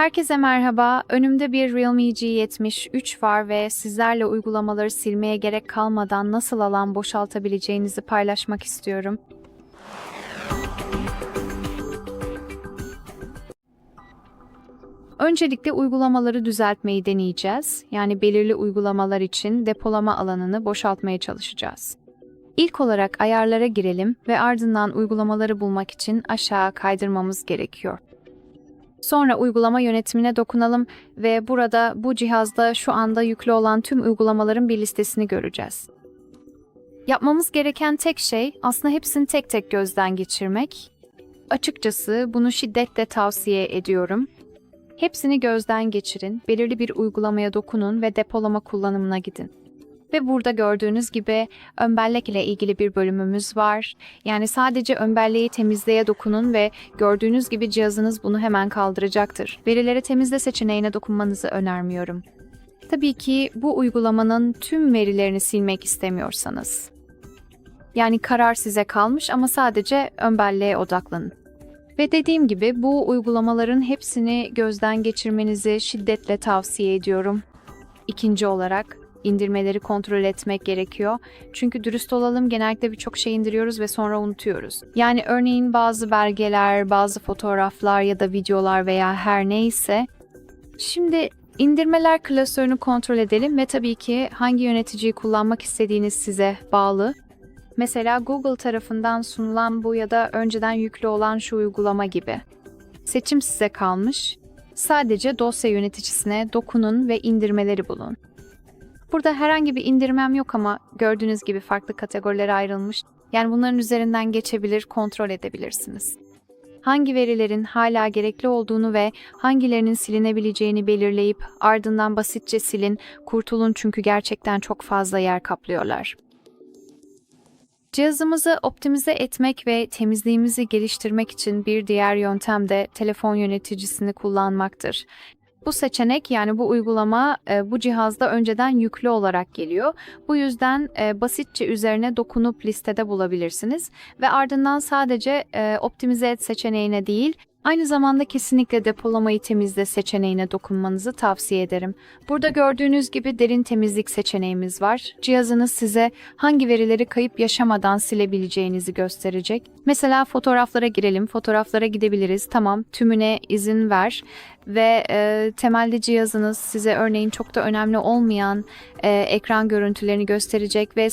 Herkese merhaba. Önümde bir Realme G73 var ve sizlerle uygulamaları silmeye gerek kalmadan nasıl alan boşaltabileceğinizi paylaşmak istiyorum. Öncelikle uygulamaları düzeltmeyi deneyeceğiz. Yani belirli uygulamalar için depolama alanını boşaltmaya çalışacağız. İlk olarak ayarlara girelim ve ardından uygulamaları bulmak için aşağı kaydırmamız gerekiyor. Sonra uygulama yönetimine dokunalım ve burada bu cihazda şu anda yüklü olan tüm uygulamaların bir listesini göreceğiz. Yapmamız gereken tek şey aslında hepsini tek tek gözden geçirmek. Açıkçası bunu şiddetle tavsiye ediyorum. Hepsini gözden geçirin, belirli bir uygulamaya dokunun ve depolama kullanımına gidin. Ve burada gördüğünüz gibi ön bellek ile ilgili bir bölümümüz var. Yani sadece ön belleği temizleye dokunun ve gördüğünüz gibi cihazınız bunu hemen kaldıracaktır. Verileri temizle seçeneğine dokunmanızı önermiyorum. Tabii ki bu uygulamanın tüm verilerini silmek istemiyorsanız. Yani karar size kalmış ama sadece ön belleğe odaklanın. Ve dediğim gibi bu uygulamaların hepsini gözden geçirmenizi şiddetle tavsiye ediyorum. İkinci olarak indirmeleri kontrol etmek gerekiyor. Çünkü dürüst olalım genellikle birçok şey indiriyoruz ve sonra unutuyoruz. Yani örneğin bazı belgeler, bazı fotoğraflar ya da videolar veya her neyse. Şimdi indirmeler klasörünü kontrol edelim ve tabii ki hangi yöneticiyi kullanmak istediğiniz size bağlı. Mesela Google tarafından sunulan bu ya da önceden yüklü olan şu uygulama gibi. Seçim size kalmış. Sadece dosya yöneticisine dokunun ve indirmeleri bulun. Burada herhangi bir indirmem yok ama gördüğünüz gibi farklı kategorilere ayrılmış. Yani bunların üzerinden geçebilir, kontrol edebilirsiniz. Hangi verilerin hala gerekli olduğunu ve hangilerinin silinebileceğini belirleyip ardından basitçe silin, kurtulun çünkü gerçekten çok fazla yer kaplıyorlar. Cihazımızı optimize etmek ve temizliğimizi geliştirmek için bir diğer yöntem de telefon yöneticisini kullanmaktır. Bu seçenek yani bu uygulama e, bu cihazda önceden yüklü olarak geliyor. Bu yüzden e, basitçe üzerine dokunup listede bulabilirsiniz ve ardından sadece e, optimize et seçeneğine değil, aynı zamanda kesinlikle depolamayı temizle seçeneğine dokunmanızı tavsiye ederim. Burada gördüğünüz gibi derin temizlik seçeneğimiz var. Cihazınız size hangi verileri kayıp yaşamadan silebileceğinizi gösterecek. Mesela fotoğraflara girelim, fotoğraflara gidebiliriz. Tamam, tümüne izin ver ve e, temelde cihazınız size örneğin çok da önemli olmayan e, ekran görüntülerini gösterecek ve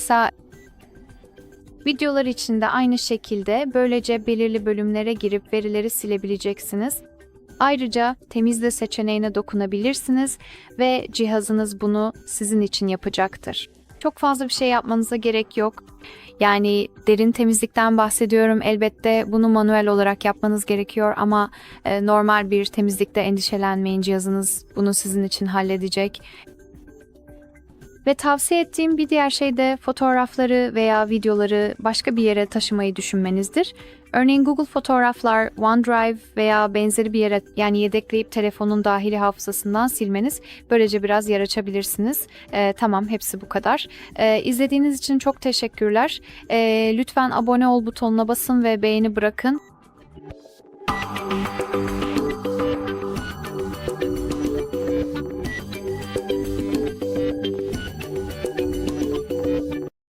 Videolar için de aynı şekilde böylece belirli bölümlere girip verileri silebileceksiniz. Ayrıca temizle seçeneğine dokunabilirsiniz ve cihazınız bunu sizin için yapacaktır. Çok fazla bir şey yapmanıza gerek yok. Yani derin temizlikten bahsediyorum. Elbette bunu manuel olarak yapmanız gerekiyor ama e, normal bir temizlikte endişelenmeyin. Cihazınız bunu sizin için halledecek. Ve tavsiye ettiğim bir diğer şey de fotoğrafları veya videoları başka bir yere taşımayı düşünmenizdir. Örneğin Google Fotoğraflar, OneDrive veya benzeri bir yere yani yedekleyip telefonun dahili hafızasından silmeniz. Böylece biraz yer açabilirsiniz. Ee, tamam hepsi bu kadar. Ee, izlediğiniz için çok teşekkürler. Ee, lütfen abone ol butonuna basın ve beğeni bırakın.